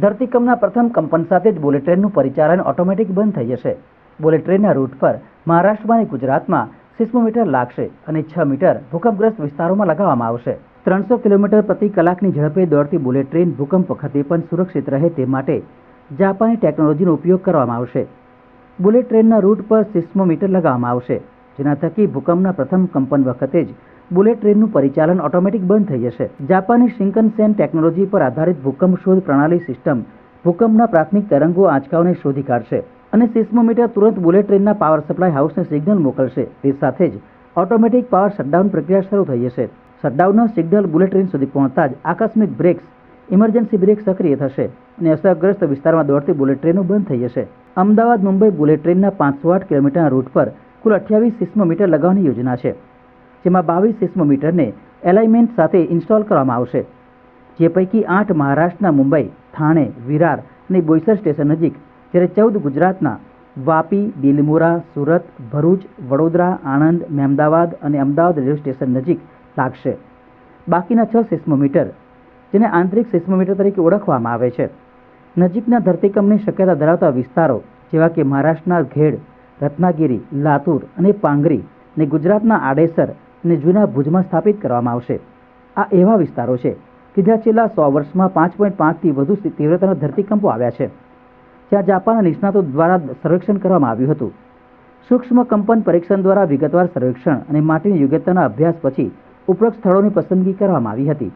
ધરતીકંપના પ્રથમ કંપન સાથે જ બુલેટ ટ્રેનનું પરિચાલન ઓટોમેટિક બંધ થઈ જશે. બુલેટ ટ્રેનના રૂટ પર મહારાષ્ટ્રમાં અને ગુજરાતમાં સિસ્મોમીટર લાગશે અને છ મીટર ભૂકંપગ્રસ્ત વિસ્તારોમાં લગાવવામાં આવશે. ત્રણસો કિલોમીટર પ્રતિ કલાકની ઝડપે દોડતી બુલેટ ટ્રેન ભૂકંપ વખતે પણ સુરક્ષિત રહે તે માટે જાપાની ટેકનોલોજીનો ઉપયોગ કરવામાં આવશે. બુલેટ ટ્રેનના રૂટ પર સિસ્મોમીટર લગાવવામાં આવશે. જેના થકી ભૂકંપના પ્રથમ કંપન વખતે જ બુલેટ ટ્રેનનું પરિચાલન ઓટોમેટિક બંધ થઈ જશે. જાપાની શિંકનસેન ટેકનોલોજી પર આધારિત ભૂકંપ શોધ પ્રણાલી સિસ્ટમ ભૂકંપના પ્રાથમિક તરંગો આંચકાઓને શોધી કાઢશે અને સિસ્મોમીટર તુરંત બુલેટ ટ્રેનના પાવર સપ્લાય હાઉસને સિગ્નલ મોકલશે. તે સાથે જ ઓટોમેટિક પાવર શટડાઉન પ્રક્રિયા શરૂ થઈ જશે. શટડાઉનના સિગ્નલ બુલેટ ટ્રેન સુધી પહોંચતા જ આકસ્મિક બ્રેક્સ, ઇમરજન્સી બ્રેક સક્રિય થશે અને અસરગ્રસ્ત વિસ્તારમાં દોડતી બુલેટ ટ્રેનો બંધ થઈ જશે. અમદાવાદ મુંબઈ બુલેટ ટ્રેનના પાંચસો આઠ કિલોમીટરના રૂટ પર કુલ અઠ્યાવીસ સિસ્મોમીટર લગાવવાની યોજના છે, જેમાં બાવીસ સિસ્મોમીટરને એલાઇમેન્ટ સાથે ઇન્સ્ટોલ કરવામાં આવશે. જે પૈકી આઠ મહારાષ્ટ્રના મુંબઈ, થાણે, વિરાર અને બોઈસર સ્ટેશન નજીક, જ્યારે ચૌદ ગુજરાતના વાપી, દિલમોરા, સુરત, ભરૂચ, વડોદરા, આણંદ મહેમદાવાદ અને અમદાવાદ રેલવે સ્ટેશન નજીક લાગશે. બાકીના છ સિસ્મોમીટર, જેને આંતરિક સિસ્મોમીટર તરીકે ઓળખવામાં આવે છે. નજીકના ધરતીકંપની શક્યતા ધરાવતા વિસ્તારો, જેવા કે મહારાષ્ટ્રના ઘેડ રત્નાગીરી, લાતુર અને પાંગરી ને ગુજરાતના આડેસર અને જૂના ભુજમાં સ્થાપિત કરવામાં આવશે. આ એવા વિસ્તારો છે કે જ્યાં છેલ્લા સો વર્ષમાં પાંચ પોઈન્ટ પાંચથી વધુ તીવ્રતાના ધરતીકંપો આવ્યા છે. જ્યાં જાપાનના નિષ્ણાતો દ્વારા સર્વેક્ષણ કરવામાં આવ્યું હતું. સૂક્ષ્મ કંપન પરીક્ષણ દ્વારા વિગતવાર સર્વેક્ષણ અને માટીની યોગ્યતાના અભ્યાસ પછી ઉપરોક્ત સ્થળોની પસંદગી કરવામાં આવી હતી.